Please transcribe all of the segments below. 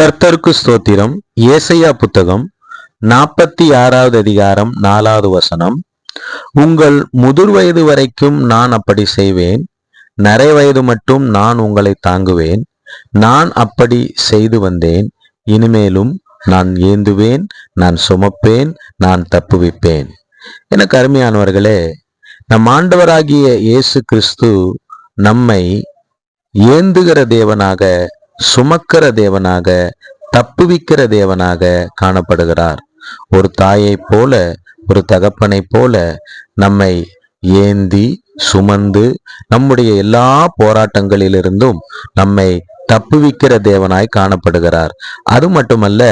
கர்த்தருக்கு ஸ்தோத்திரம். ஏசையா புத்தகம் நாற்பத்தி ஆறாவது அதிகாரம் நாலாவது வசனம். உங்கள் முதிர் வயது வரைக்கும் நான் அப்படி செய்வேன். நரை வயது மட்டும் நான் உங்களை தாங்குவேன். நான் அப்படி செய்து வந்தேன். இனிமேலும் நான் ஏந்துவேன் நான் சுமப்பேன் நான் தப்புவிப்பேன். எனக்கு அருமையானவர்களே நம் ஆண்டவராகிய இயேசு கிறிஸ்து நம்மை ஏந்துகிற தேவனாக சுமக்கிற தேவனாக தப்புவிக்கிற தேவனாக காணப்படுகிறார். ஒரு தாயைப் போல ஒரு தகப்பனைப் போல நம்மை ஏந்தி சுமந்து நம்முடைய எல்லா போராட்டங்களிலிருந்தும் நம்மை தப்புவிக்கிற தேவனாய் காணப்படுகிறார். அது மட்டுமல்ல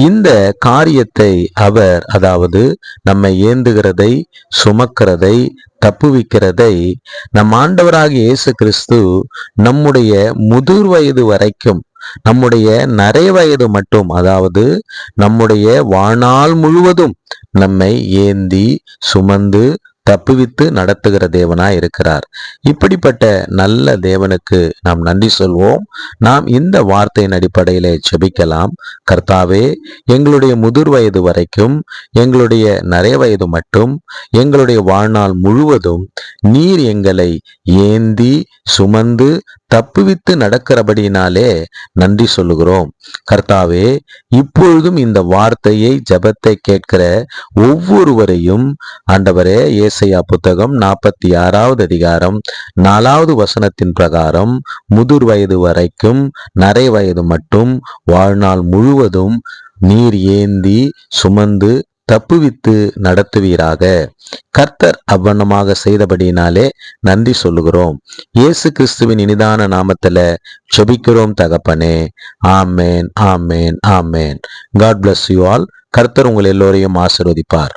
இந்த காரியத்தை அவர் அதாவது நம்மை ஏந்துகிறதை சுமக்கிறதை தப்புவிக்கிறதை நம் ஆண்டவராக இயேசு கிறிஸ்து நம்முடைய முதிர் வயது வரைக்கும் நம்முடைய நரை வயது மட்டும் அதாவது நம்முடைய வாழ்நாள் முழுவதும் நம்மை ஏந்தி சுமந்து தப்புவித்து நடத்துகிற தேவனாய் இருக்கிறார். இப்படிப்பட்ட நல்ல தேவனுக்கு நாம் நன்றி சொல்வோம். நாம் இந்த வார்த்தையின் அடிப்படையிலே செபிக்கலாம் கர்த்தாவே எங்களுடைய முதிர் வயது வரைக்கும் எங்களுடைய நிறைய வயது மட்டும் எங்களுடைய வாழ்நாள் முழுவதும் நீர் எங்களை ஏந்தி சுமந்து தப்புவித்து நடக்கிறபடியினாலே நன்றி சொல்லுகிறோம். கர்த்தாவே இப்பொழுதும் இந்த வார்த்தையை ஜபத்தை கேட்கிற ஒவ்வொருவரையும் ஆண்டவரே ஏசையா புத்தகம் நாற்பத்தி ஆறாவது அதிகாரம் நாலாவது வசனத்தின் பிரகாரம் முதிர் வயது வரைக்கும் நரை வயது மட்டும் வாழ்நாள் முழுவதும் நீர் ஏந்தி சுமந்து தப்புவித்து நடத்துவீராக. கர்த்தர் அவ்வண்ணமாக செய்தபடியினாலே நன்றி சொல்லுகிறோம். இயேசு கிறிஸ்துவின் இனிதான நாமத்துல செபிக்கிறோம் தகப்பனே. ஆமேன் ஆமேன் ஆமேன். காட் பிளஸ் யூ ஆல் கர்த்தர் உங்கள் எல்லோரையும் ஆசிர்வதிப்பார்.